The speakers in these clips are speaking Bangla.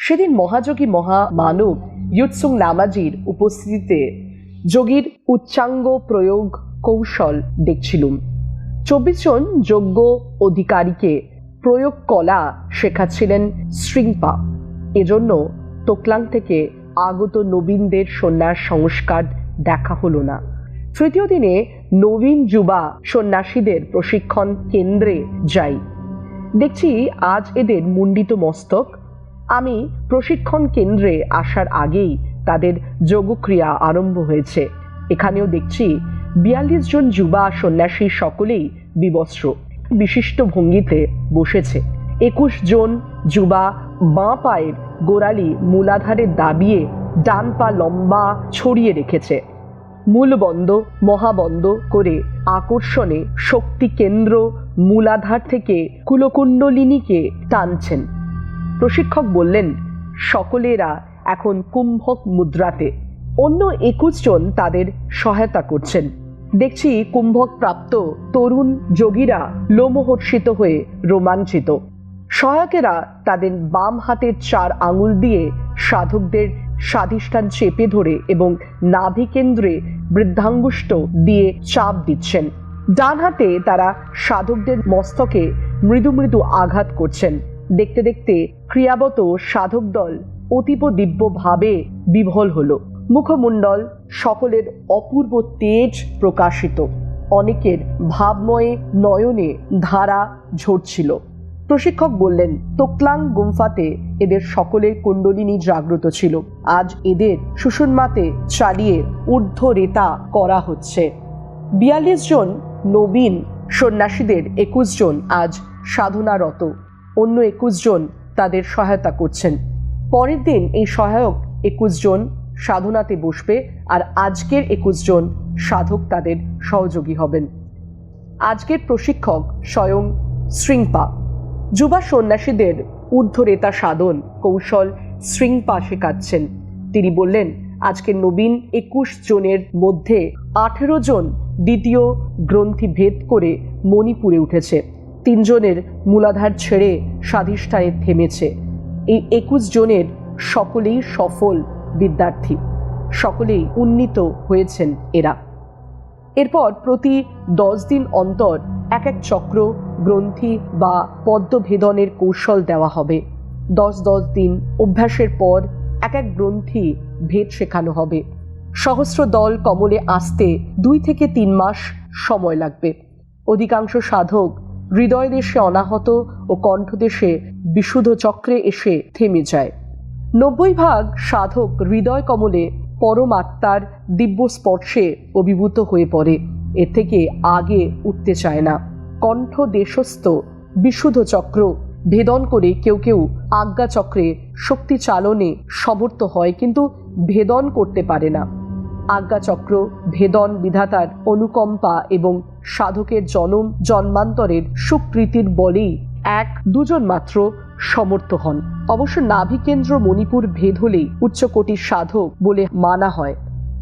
সেদিন মহাযোগী মহামানব ইয়ুৎসুং নামাজির উপস্থিতিতে যোগীর উচ্চাঙ্গ প্রয়োগ কৌশল দেখছিলুম। চব্বিশ জন যোগ্য অধিকারীকে প্রয়োগ কলা শেখাচ্ছিলেন শৃঙ্পা এজন্য তোকলাং থেকে আগত নবীনদের সন্ন্যাস সংস্কার দেখা হলো না। তৃতীয় দিনে নবীন যুবা সন্ন্যাসীদের প্রশিক্ষণ কেন্দ্রে যাই। দেখছি আজ এদের মুন্ডিত মস্তক আমি প্রশিক্ষণ কেন্দ্রে আসার আগেই তাদের যোগক্রিয়া আরম্ভ হয়েছে। এখানেও দেখছি বিয়াল্লিশ জন যুবা সন্ন্যাসী সকলেই বিবস্ত্র। বিশিষ্ট ভঙ্গিতে বসেছে। একুশ জন যুবা বাঁ পায়ের গোড়ালি মূলাধারে দাবিয়ে ডান পা লম্বা ছড়িয়ে রেখেছে। মূল বন্ধ মহাবন্ধ করে আকর্ষণে শক্তি কেন্দ্র মূলাধার থেকে কুলকুণ্ডলিনীকে টানছেন। প্রশিক্ষক বললেন, সকলেরা এখন কুম্ভক মুদ্রাতে। অন্য একুশ জন তাদের সহায়তা করছেন। দেখছি কুম্ভক প্রাপ্ত তরুণ যোগীরা লোমহর্ষিত হয়ে রোমাঞ্চিত। সহায়কেরা তাদের বাম হাতের চার আঙুল দিয়ে সাধকদের স্বাধিষ্ঠান চেপে ধরে এবং নাভি কেন্দ্রে বৃদ্ধাঙ্গুষ্ট দিয়ে চাপ দিচ্ছেন। ডান হাতে তারা সাধকদের মস্তকে মৃদু মৃদু আঘাত করছেন। দেখতে দেখতে ক্রিয়াবত সাধক দল অতীব দিব্যভাবে বিভল হলো। মুখমণ্ডল সকলের অপূর্ব তেজ প্রকাশিত। অনেকের ভাবময়ে নয়নে ধারা ঝরছিল। প্রশিক্ষক বললেন, তোকলাং গুম্ফাতে এদের সকলের কুণ্ডলিনী জাগ্রত ছিল। আজ এদের সুষুন্মাতে চালিয়ে ঊর্ধ্ব রেতা করা হচ্ছে। বিয়াল্লিশ জন নবীন সন্ন্যাসীদের একুশ জন আজ সাধনারত। অন্য একুশ জন তাদের সহায়তা করছেন। পরের দিন এই সহায়ক একুশ জন সাধনাতে বসবে আর আজকের একুশ জন সাধক তাদের সহযোগী হবেন। আজকের প্রশিক্ষক স্বয়ং শৃঙ্পা যুবা সন্ন্যাসীদের ঊর্ধ্বরেতা সাধন কৌশল শৃঙ্পা শেখাচ্ছেন। তিনি বললেন আজকের নবীন একুশ জনের মধ্যে আঠেরো জন দ্বিতীয় গ্রন্থি ভেদ করে মণিপুরে উঠেছে। তিনজনের মূলাধার ছেড়ে স্বাধিষ্ঠানে থেমেছে। এই একুশ জনের সকলেই সফল বিদ্যার্থী, সকলেই উন্নীত হয়েছেন এরা। এরপর প্রতি দশ দিন অন্তর এক এক চক্র, গ্রন্থি বা পদ্মভেদনের কৌশল দেওয়া হবে। দশ দশ দিন অভ্যাসের পর এক এক গ্রন্থি ভেদ শেখানো হবে। সহস্র দল কমলে আসতে দুই থেকে তিন মাস সময় লাগবে। অধিকাংশ সাধক হৃদয় দেশে অনাহত ও কণ্ঠদেশে বিশুদ্ধ চক্রে এসে থেমে যায়। নব্বই ভাগ সাধক হৃদয় কমলে পরমাত্মার দিব্য স্পর্শে অভিভূত হয়ে পড়ে। এ থেকে আগে উঠতে চায় না। কণ্ঠ দেশস্থ বিশুদ্ধ চক্র ভেদন করে কেউ কেউ আজ্ঞা চক্রে শক্তি চালনে সমর্থ হয় কিন্তু ভেদন করতে পারে না। আজ্ঞাচক্র ভেদন বিধাতার অনুকম্পা এবং সাধকের জনম জন্মান্তরের সুকৃতির বলেই এক, দুজন মাত্র সমর্থ হন। অবশ্য নাভিকেন্দ্র মণিপুর ভেদ হলেই উচ্চকোটির সাধক বলে মানা হয়।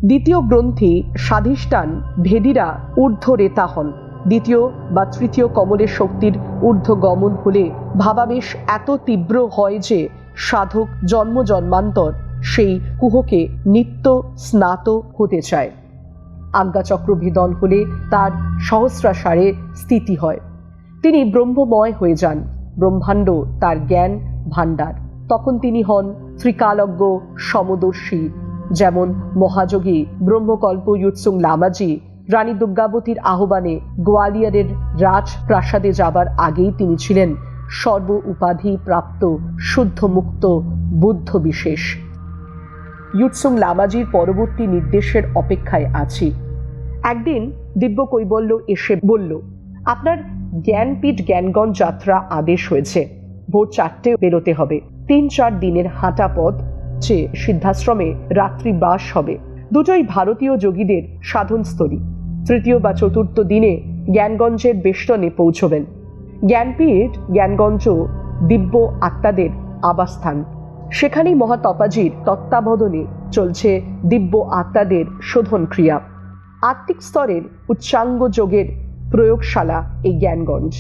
দ্বিতীয় গ্রন্থি স্বাধিষ্ঠান ভেদিরা ঊর্ধ্বরেতা হন। দ্বিতীয় বা তৃতীয় কমলের শক্তির ঊর্ধ্ব গমন হলে ভাবাবেশ এত তীব্র হয় যে সাধক জন্ম জন্মান্তর সেই কুহকে নিত্য স্নাত হতে চায়। আজ্ঞাচক্র ভেদন হলে তার সহস্রাসারে স্থিতি হয়। তিনি ব্রহ্মময় হয়ে যান। ব্রহ্মাণ্ড তার জ্ঞান ভাণ্ডার। তখন তিনি হন ত্রিকালজ্ঞ সমদর্শী। যেমন মহাযোগী ব্রহ্মকল্প ইউৎসুং লামাজি, রানী দুর্গাবতীর আহ্বানে গোয়ালিয়রের রাজপ্রাসাদে যাবার আগেই তিনি ছিলেন সর্ব উপাধি প্রাপ্ত শুদ্ধ মুক্ত বুদ্ধ বিশেষ। ইউৎসুং লামাজির পরবর্তী নির্দেশের অপেক্ষায় আছি। একদিন দিব্য কৈবল্য এসে বলল, আপনার জ্ঞানপীঠ জ্ঞানগঞ্জ যাত্রা আদেশ হয়েছে। ভোর চারটে বেরোতে হবে। তিন চার দিনের হাঁটা পথ যে সিদ্ধাশ্রমে রাত্রি বাস হবে। দুটোই ভারতীয় যোগীদের সাধনস্থলী। তৃতীয় বা চতুর্থ দিনে জ্ঞানগঞ্জের বেষ্টনে পৌঁছবেন। জ্ঞানপীঠ, জ্ঞানগঞ্জ দিব্য আত্মাদের আবাসস্থান। সেখানেই মহাতপাজির তত্ত্বাবধানে চলছে দিব্য আত্মাদের শোধন ক্রিয়া আত্মিক স্তরের উচ্চাঙ্গ যোগের প্রয়োগশালা এই জ্ঞানগঞ্জ।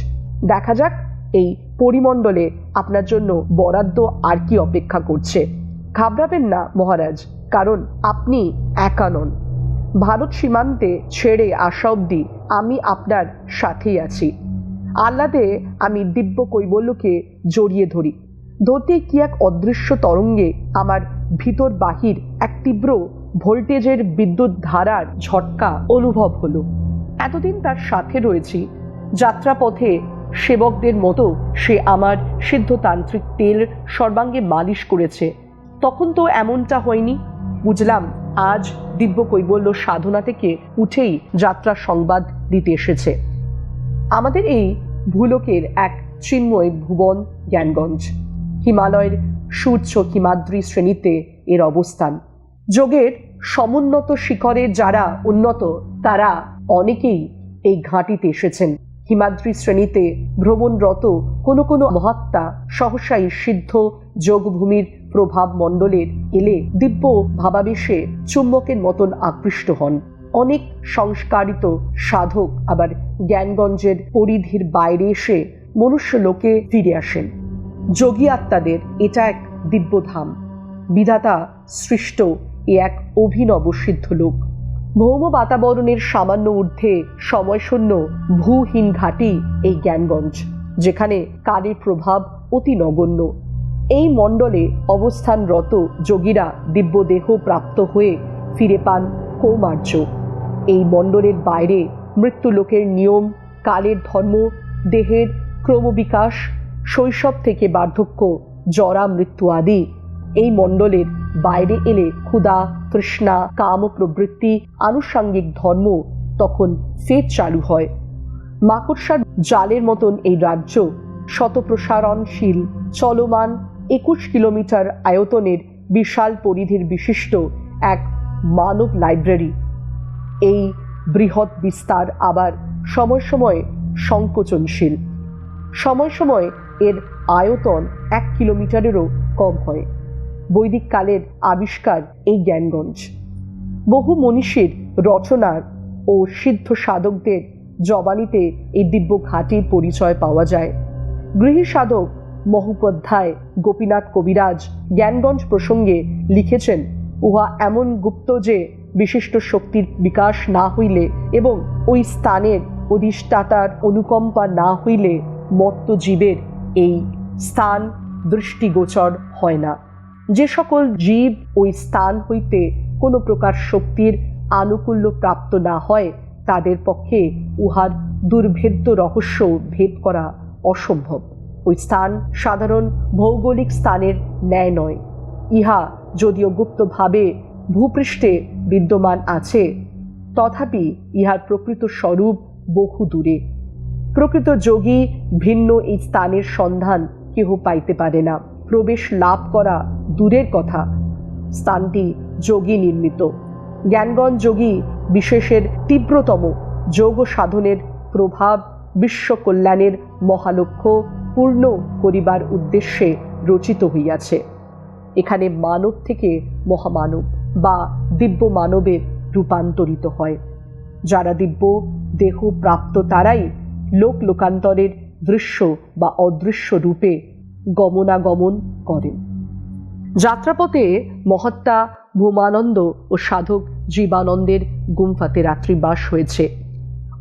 দেখা যাক এই পরিমণ্ডলে আপনার জন্য বরাদ্দ আর কি অপেক্ষা করছে। ঘাবড়াবেন না মহারাজ, কারণ আপনি একা নন। ভারত সীমান্তে ছেড়ে আসা অবধি আমি আপনার সাথেই আছি। আহ্লাদে আমি দিব্য কৈবল্যকে জড়িয়ে ধরি। ধরতে কি এক অদৃশ্য তরঙ্গে আমার ভিতর বাহির এক তীব্র ভোল্টেজের বিদ্যুৎ ধারার ঝটকা অনুভব হলো। এতদিন তার সাথে রয়েছি। যাত্রাপথে সেবকদের মতো সে আমার সিদ্ধতান্ত্রিক তেল সর্বাঙ্গে মালিশ করেছে। তখন তো এমনটা হয়নি। বুঝলাম, আজ দিব্য কৈবল্য সাধনা থেকে উঠেই যাত্রা সংবাদ দিতে এসেছে। আমাদের এই ভূলোকের এক চিন্ময় ভুবন, জ্ঞানগঞ্জ। হিমালয়ের সূর্য হিমাদ্রি শ্রেণীতে এর অবস্থান। যোগের সমুন্নত শিখরে যারা উন্নত, তারা অনেকেই এই ঘাঁটিতে এসেছেন। হিমাদ্রি শ্রেণীতে ভ্রমণরত কোনো কোনো মহাত্মা সহসাই সিদ্ধ যোগভূমির প্রভাব মণ্ডলের এলে দিব্য ভাবাবেশে চুম্বকের মতন আকৃষ্ট হন। অনেক সংস্কারিত সাধক আবার জ্ঞানগঞ্জের পরিধির বাইরে এসে মনুষ্য লোকে ফিরে আসেন। যোগী আত্মাদের এটা এক দিব্যধাম। বিধাতা সৃষ্ট এ এক অভিনব সিদ্ধ লোক। ভৌম বাতাবরণের সামান্য ঊর্ধ্বে সময়শূন্য ভূহীন ঘাটি এই জ্ঞানগঞ্জ, যেখানে কালের প্রভাব অতি নগণ্য। এই মণ্ডলে অবস্থানরত যোগীরা দিব্যদেহ প্রাপ্ত হয়ে ফিরে পান কৌমার্য। এই মণ্ডলের বাইরে মৃত্যুলোকের নিয়ম, কালের ধর্ম, দেহের ক্রমবিকাশ, শৈশব থেকে বার্ধক্য, জরা মৃত্যু আদি এই মণ্ডলের বাইরে এলে ক্ষুধা, তৃষ্ণা কাম প্রবৃত্তি আনুষাঙ্গিক ধর্ম তখন ফের চালু হয়। মাকড়সার জালের মতন এই রাজ্য শতপ্রসারণশীল, চলমান একুশ কিলোমিটার আয়তনের বিশাল পরিধির বিশিষ্ট এক মানব লাইব্রেরি। এই বৃহৎ বিস্তার আবার সময় সময় সংকোচনশীল। সময় সময় এর আয়তন এক কিলোমিটারেরও কম হয়। বৈদিক কালের আবিষ্কার এই জ্ঞানগঞ্জ। বহু মনীষীর রচনার ও সিদ্ধ সাধকদের জবানিতে এই দিব্য ঘাটির পরিচয় পাওয়া যায়। গৃহী সাধক মহোপাধ্যায় গোপীনাথ কবিরাজ জ্ঞানগঞ্জ প্রসঙ্গে লিখেছেন, উহা এমন গুপ্ত যে বিশিষ্ট শক্তির বিকাশ না হইলে এবং ওই স্থানের অধিষ্ঠাতার অনুকম্পা না হইলে মর্ত জীবের এই স্থান দৃষ্টিগোচর হয় না। যে সকল জীব ওই স্থান হইতে কোনো প্রকার শক্তির আনুকূল্য প্রাপ্ত না হয়, তাদের পক্ষে উহার দুর্ভেদ্য রহস্য ভেদ করা অসম্ভব। ওই স্থান সাধারণ ভৌগোলিক স্থানের ন্যায় নয়। ইহা যদিও গুপ্তভাবে ভূপৃষ্ঠে বিদ্যমান আছে, তথাপি ইহার প্রকৃত স্বরূপ বহু দূরে। প্রকৃত যোগী ভিন্ন এই স্থানের সন্ধান কেহ পাইতে পারে না। প্রবেশ লাভ করা দূরের কথা। স্থানটি যোগী নির্মিত। জ্ঞানগণ যোগী বিশেষের তীব্রতম যোগ সাধনের প্রভাব বিশ্ব কল্যাণের মহালক্ষ্য পূর্ণ করিবার উদ্দেশ্যে রচিত হইয়াছে। এখানে মানব থেকে মহামানব বা দিব্য মানবের রূপান্তরিত হয়। যারা দিব্য দেহ প্রাপ্ত তারাই লোক লোকান্তরের দৃশ্য বা অদৃশ্য রূপে গমনাগমন করেন। যাত্রাপথে মহাত্মা ভূমানন্দ ও সাধক জীবানন্দের গুম্ফাতে রাত্রিবাস হয়েছে।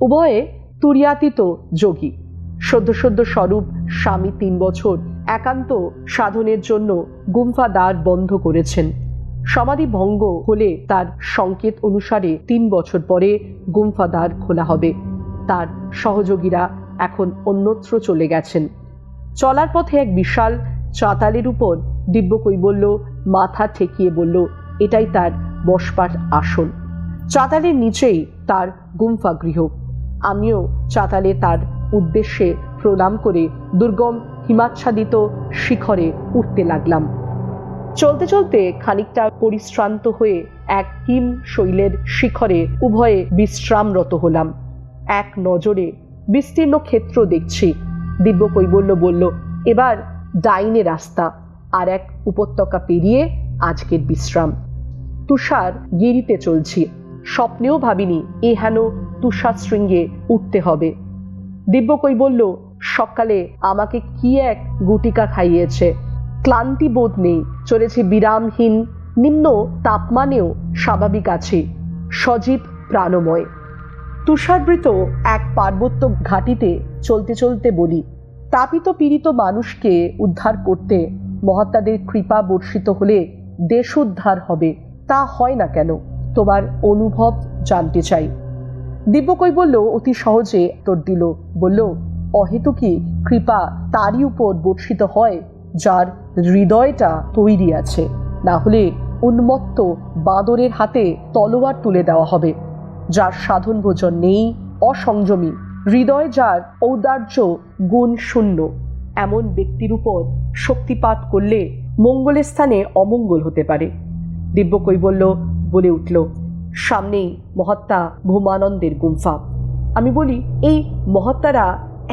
উভয়ে তুরিয়াতীত যোগী। সদ্য সদ্য স্বরূপ স্বামী তিন বছর একান্ত সাধনের জন্য গুম্ফা দ্বার বন্ধ করেছেন। সমাধি ভঙ্গ হলে তার সংকেত অনুসারে তিন বছর পরে গুম্ফা দ্বার খোলা হবে। তার সহযোগীরা এখন অন্যত্র চলে গেছেন। চলার পথে এক বিশাল চাতালের উপর দিব্য কৈবল্য মাথা ঠেকিয়ে বলল, এটাই তার বসবার আসন। চাতালের নিচেই তার গুম্ফা গৃহ। আমিও চাতালে তার উদ্দেশ্যে প্রণাম করে দুর্গম হিমাচ্ছাদিত শিখরে উঠতে লাগলাম। চলতে চলতে খানিকটা পরিশ্রান্ত হয়ে এক হিম শৈলের শিখরে উভয়ে বিশ্রামরত হলাম। এক নজরে বিস্তীর্ণ ক্ষেত্র দেখছি। দিব্য কৈবল্য বলল, এবার ডাইনে রাস্তা আর এক উপত্যকা পেরিয়ে আজকের বিশ্রাম। তুষার গিরিতে চলছি। স্বপ্নেও ভাবিনি এ হেন তুষার শৃঙ্গে উঠতে হবে দিব্য কৈবল্য, সকালে আমাকে কি এক গুটিকা খাইয়েছে? ক্লান্তি বোধ নেই, চলেছে বিরামহীন, নিম্ন তাপমানেও স্বাভাবিক আছে, সজীব প্রাণময় তুষারবৃত এক পার্বত্য ঘাটিতে চলতে চলতে বলি, তাপিত পীড়িত মানুষকে উদ্ধার করতে মহাত্মাদের কৃপা বর্ষিত হলে দেশ উদ্ধার হবে, তা হয় না কেন? তোমার অনুভব জানতে চাই। দিব্যকই বলল অতি সহজে তোর দিল, বলল, অহেতুকি কৃপা তারই উপর বর্ষিত হয়, যার হৃদয়টা তৈরি আছে। না হলে উন্মত্ত বাঁদরের হাতে তলোয়ার তুলে দেওয়া হবে, যার সাধন ভোজন নেই, অসংযমী। হৃদয় যার ঔদার্য গুণ শূন্য, এমন ব্যক্তির উপর শক্তিপাত করলে মঙ্গলের স্থানে অমঙ্গল হতে পারে। দিব্য কৈবল্য বলে উঠল, সামনেই মহাত্মা ভূমানন্দের গুম্ফা। আমি বলি, এই মহাত্মারা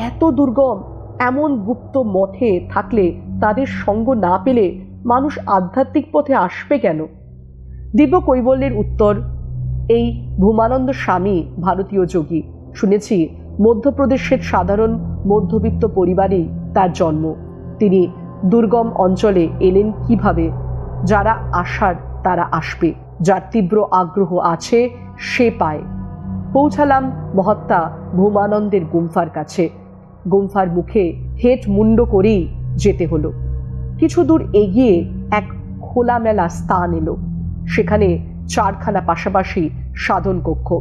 এত দুর্গম, এমন গুপ্ত মঠে থাকলে তাদের সঙ্গ না পেলে মানুষ আধ্যাত্মিক পথে আসবে কেন? দিব্য কৈবল্যের উত্তর, এই ভূমানন্দ স্বামী ভারতীয় যোগী, শুনেছি মধ্যপ্রদেশের সাধারণ মধ্যবিত্ত পরিবারেই তার জন্ম। তিনি দুর্গম অঞ্চলে এলেন কীভাবে? যারা আসার তারা আসবে। যার তীব্র আগ্রহ আছে, সে পায়। পৌঁছালাম মহাত্মা ভূমানন্দের গুম্ফার কাছে। গুম্ফার মুখে হেট মুন্ড করেই যেতে হলো। কিছু দূর এগিয়ে এক খোলামেলা স্থান এলো। সেখানে চারখানা পাশাপাশি সাধন কক্ষ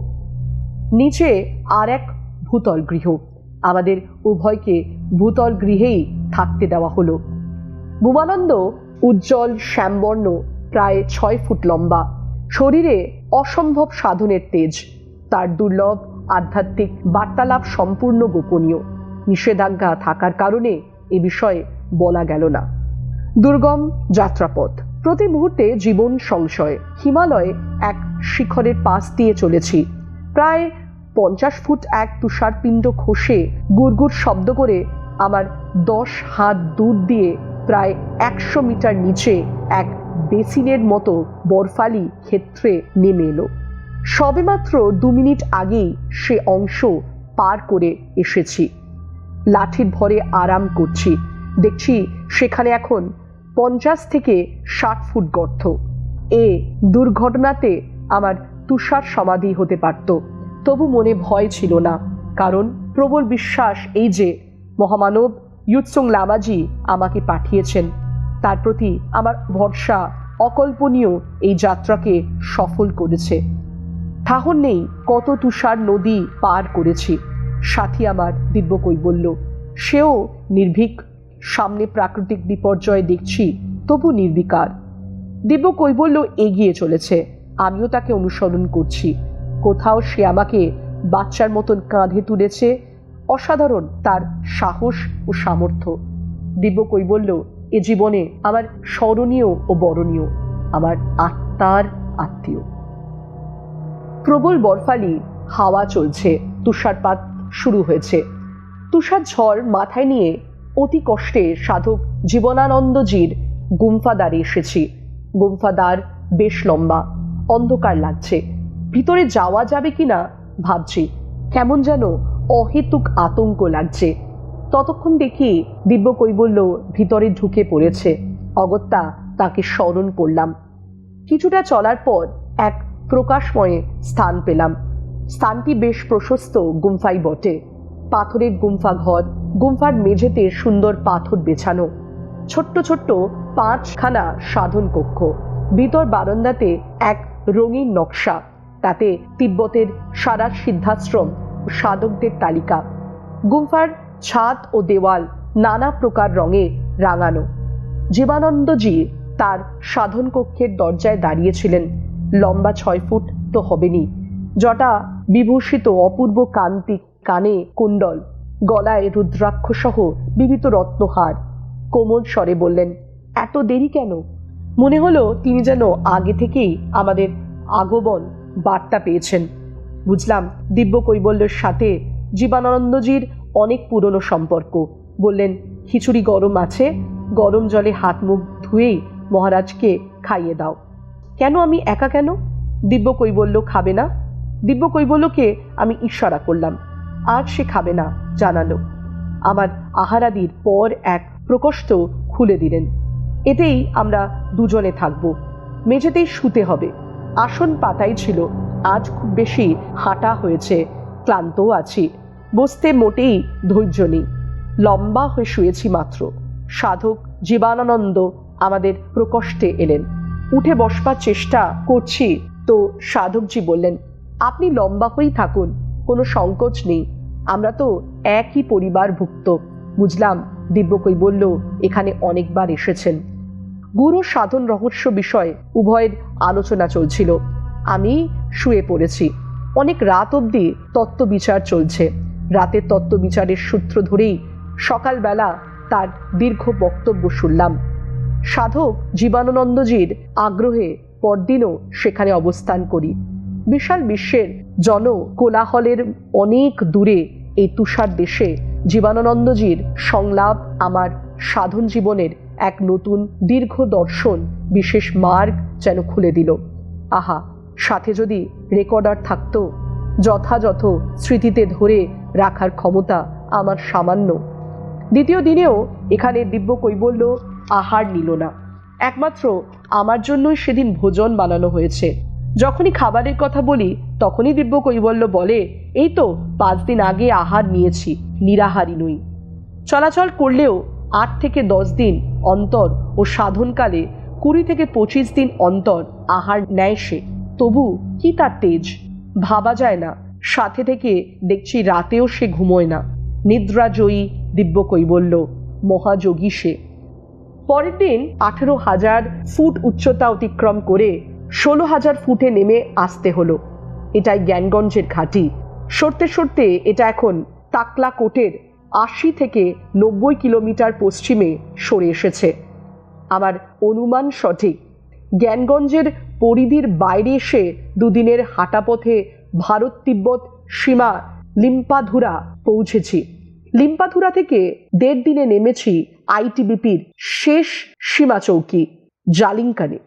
নিচে আর এক ভূতল গৃহ আমাদের উভয়কে ভূতল গৃহেই থাকতে দেওয়া হলো। ভূমানন্দ উজ্জ্বল শ্যামবর্ণ, প্রায় ছয় ফুট লম্বা। শরীরে অসম্ভব সাধনের তেজ। তার দুর্লভ, আধ্যাত্মিক বার্তালাপ সম্পূর্ণ গোপনীয়। নিষেধাজ্ঞা থাকার কারণে এ বিষয়ে বলা গেল না। দুর্গম যাত্রাপথ। প্রতি মুহূর্তে জীবন সংশয়। হিমালয়ে এক শিখরের পাশ দিয়ে চলেছি। প্রায় পঞ্চাশ ফুট এক তুষারপিণ্ড খসে গুড়গুড় শব্দ করে আমার দশ হাত দূর দিয়ে প্রায় একশো মিটার নিচে এক বেসিনের মতো বরফালি ক্ষেত্রে নেমে এলো। সবেমাত্র দু মিনিট আগেই সে অংশ পার করে এসেছি। লাঠির ভরে আরাম করছি। দেখছি সেখানে এখন পঞ্চাশ থেকে ষাট ফুট গর্ত। এ দুর্ঘটনাতে আমার তুষার সমাধি হতে পারত। তবু মনে ভয় ছিল না, কারণ প্রবল বিশ্বাস এই যে, মহামানব ইউৎসং লামাজি আমাকে পাঠিয়েছেন। তার প্রতি আমার ভরসা অকল্পনীয় এই যাত্রাকে সফল করেছে। ঠাহর নেই, কত তুষার নদী পার করেছি, সাথী আমার দিব্য কৈবল্য সেও নির্ভীক, সামনে প্রাকৃতিক বিপর্যয় দেখছি, তবু নির্বিকার। দিব্য কৈবল্য এগিয়ে চলেছে, আমিও তাকে অনুসরণ করছি। কোথাও সে আমাকে বাচ্চার মতন কাঁধে তুলেছে। অসাধারণ তার সাহস ও সামর্থ্য। দিব্য কৈবল্য এ জীবনে আমার স্মরণীয় ও বরণীয়, আমার আত্মার আত্মীয়। প্রবল বরফালি হাওয়া চলছে, তুষারপাত শুরু হয়েছে। তুষার ঝড় মাথায় নিয়ে অতি কষ্টে সাধক জীবনানন্দজির গুম্ফাদারে এসেছি। গুম্ফাদার বেশ লম্বা, অন্ধকার লাগছে। ভিতরে যাওয়া যাবে কিনা ভাবছি। কেমন যেন অহেতুক আতঙ্ক লাগছে। ততক্ষণ দেখি দিব্য কৈবল্য ভিতরে ঢুকে পড়েছে। অগত্যা তাকে স্মরণ করলাম। কিছুটা চলার পর এক প্রকাশময়ে স্থান পেলাম। স্থানটি বেশ প্রশস্ত গুম্ফাই বটে। পাথরের গুম্ফা ঘর, গুম্ফার মেঝেতে সুন্দর পাথর বেছানো। ছোট্ট ছোট্ট পাঁচখানা সাধন কক্ষ ভিতর বারান্দাতে এক রঙিন নকশা। তাতে তিব্বতের সারা সিদ্ধাশ্রম সাধকদের তালিকা। গুম্ফার ছাদ ও দেওয়াল নানা প্রকার রঙে রাঙানো। জীবানন্দজি তার সাধন কক্ষের দরজায় দাঁড়িয়েছিলেন। লম্বা ছয় ফুট তো হবেনি, জটা বিভূষিত অপূর্ব কান্তি কানে কুণ্ডল, গলায় রুদ্রাক্ষ সহ বিবিধ রত্নহার। কোমল স্বরে বললেন, এত দেরি কেন? মনে হলো তিনি যেন আগে থেকেই আমাদের আগমন বার্তা পেয়েছেন। বুঝলাম দিব্য কৈবল্যের সাথে জীবানন্দজির অনেক পুরনো সম্পর্ক। বললেন, খিচুড়ি গরম আছে, গরম জলে হাত মুখ ধুয়েই মহারাজকে খাইয়ে দাও। কেন? আমি একা কেন? দিব্য কৈবল্য, খাবে না? দিব্য কৈবল্যকে আমি ইশারা করলাম, আর সে খাবে না, জানালো। আমার আহারাদির পর এক প্রকোষ্ঠ খুলে দিলেন, এতেই আমরা দুজনে থাকব, মেঝেতেই শুতে হবে। আসন পাতাই ছিল। আজ খুব বেশি হাঁটা হয়েছে, ক্লান্তও আছি। বসতে মোটেই ধৈর্য নেই। লম্বা হয়ে শুয়েছি মাত্র। সাধক জীবানানন্দ আমাদের প্রকষ্টে এলেন। উঠে বসবার চেষ্টা করছি তো সাধকজি বললেন, আপনি লম্বা হয়েই থাকুন, কোনো সংকোচ নেই। আমরা তো একই পরিবারভুক্ত। বুঝলাম দিব্যকই বলল, এখানে অনেকবার এসেছেন। গুরু সাধন রহস্য বিষয়ে উভয়ের আলোচনা চলছিল। আমি শুয়ে পড়েছি। অনেক রাত অবধি তত্ত্ব বিচার চলছে। রাতের তত্ত্ব বিচারের সূত্র ধরেই সকালবেলা তার দীর্ঘ বক্তব্য শুনলাম। সাধক জীবানন্দজির আগ্রহে পরদিনও সেখানে অবস্থান করি। বিশাল বিশ্বের জন কোলাহলের অনেক দূরে এই তুষার দেশে জীবানন্দজির সংলাপ আমার সাধন জীবনের এক নতুন দীর্ঘ দর্শন, বিশেষ মার্গ যেন খুলে দিল। আহা, সাথে যদি রেকর্ডার থাকতো, যথাযথ স্মৃতিতে ধরে রাখার ক্ষমতা আমার সামান্য। দ্বিতীয় দিনেও এখানে দিব্য কৈবল্য আহার নিল না। একমাত্র আমার জন্যই সেদিন ভোজন বানানো হয়েছে। যখনই খাবারের কথা বলি, তখনই দিব্য কৈবল্য বলে, এই তো, পাঁচ দিন আগে আহার নিয়েছি নিরাহারই নই। চলাচল করলেও আট থেকে দশ দিন অন্তর ও সাধনকালে, কুড়ি থেকে পঁচিশ দিন অন্তর আহার নেয় সে। তবু কি তার তেজ? ভাবা যায় না। সাথে থেকে দেখছি রাতেও সে ঘুমোয় না। নিদ্রাজয়ী দিব্য কৈবল্য মহাযোগী সে। পরের দিন আঠেরো হাজার ফুট উচ্চতা অতিক্রম করে ষোলো হাজার ফুটে নেমে আসতে হলো। এটাই জ্ঞানগঞ্জের ঘাঁটি। সরতে সরতে এটা এখন তাকলা কোটের আশি থেকে নব্বই কিলোমিটার পশ্চিমে সরে এসেছে। আমার অনুমান সঠিক। জ্ঞানগঞ্জের পরিধির বাইরে এসে দুদিনের হাঁটাপথে ভারত তিব্বত সীমা লিম্পাধুরা পৌঁছেছি। লিম্পাধুরা থেকে দেড় দিনে নেমেছি আইটিবিপির শেষ সীমা চৌকি জালিঙ্কানে